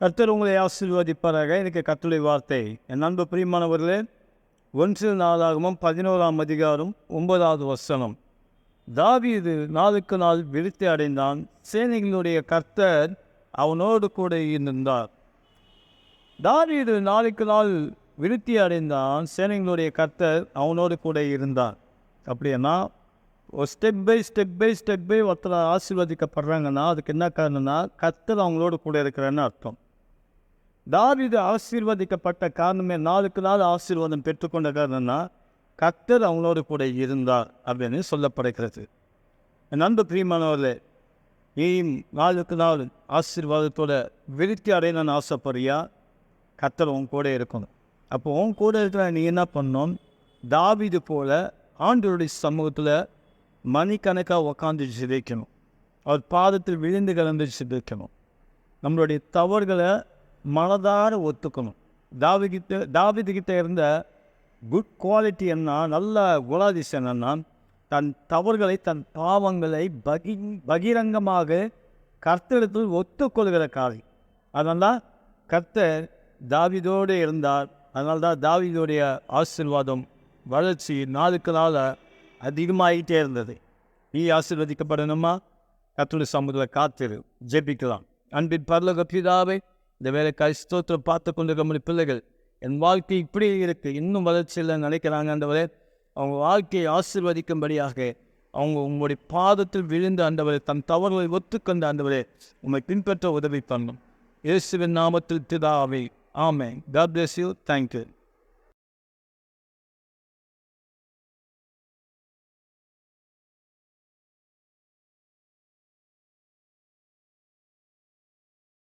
கர்த்தர் உங்களை ஆசீர்வதிப்பாராக. எனக்கு கத்துளை வார்த்தை. என் அன்பு பிரியமானவர்களே ஒன்று நாளாகவும் பதினோராம் அதிகாரம் ஒன்பதாவது வசனம். தாவீது நாளுக்கு நாள் விருத்தி அடைந்தான். சேனைகளுடைய கர்த்தர் அவனோடு கூட இருந்தார். தாவீது நாளுக்கு நாள் விருத்தி அடைந்தான். சேனைகளுடைய கர்த்தர் அவனோடு கூட இருந்தார். அப்படின்னா ஒரு step by step by step by ஒருத்தர் ஆசீர்வதிக்கப்படுறாங்கன்னா அதுக்கு என்ன காரணம்னா கர்த்தர் அவங்களோட கூட இருக்கிறேன்னு அர்த்தம். தாவிது ஆசீர்வதிக்கப்பட்ட காரணமே நாளுக்கு நாள் ஆசீர்வாதம் பெற்றுக்கொண்ட காரணம்னா கர்த்தர் அவங்களோடு கூட இருந்தார் அப்படின்னு சொல்லப்படுகிறது. நண்பு பிரியமானவர்களே நீயும் நாளுக்கு நாள் ஆசீர்வாதத்தோட விருத்தி அடையணும்னு ஆசைப்படுறியா? கத்தர் உன் கூட இருக்கணும். அப்போ உன் கூட இருக்கிற நீ என்ன பண்ணோம் தாவிது போல ஆண்டோருடைய சமூகத்தில் மணிக்கணக்காக உக்காந்து சிதைக்கணும் அவர் பாதத்தில் விழுந்து கலந்து சிதைக்கணும் நம்மளுடைய தவறுகளை மனதார ஒத்துக்கணும். தாவிகிட்ட தாவிதுகிட்ட இருந்த குட் குவாலிட்டி என்ன நல்ல குணாதிசயம் என்னன்னா தன் தவறுகளை தன் பாவங்களை பகி பகிரங்கமாக கர்த்தரிடத்தில் ஒத்துக்கொள்கிற காலை அதனால் கர்த்தர் தாவிதோடு இருந்தார். அதனால்தான் தாவிதோடைய ஆசீர்வாதம் வளர்ச்சி நாளுக்கு நாள் அதிகமாகிட்டே இருந்தது. நீ ஆசீர்வதிக்கப்படணுமா? கத்துடைய சமூகத்தில் காத்திரு ஜெபிக்கலாம். அன்பின் பரலோக பிதாவை இந்த வேலைக்காய் ஸ்தோத்திரம் பார்த்து கொண்டு முடியும் பிள்ளைகள். என் வாழ்க்கை இப்படி இருக்குது இன்னும் வளர்ச்சியில் நினைக்கிறாங்க ஆண்டவரே. அவங்க வாழ்க்கையை ஆசிர்வதிக்கும்படியாக அவங்க உங்களுடைய பாதத்தில் விழுந்த ஆண்டவரே தன் தவறுகளை ஒத்துக்கொண்ட ஆண்டவரே உம்மை பின்பற்ற உதவி பண்ணும். இயேசுவின் நாமத்தில் திதாவை ஆமே காட் பிளஸ் யூ தேங்க்யூ.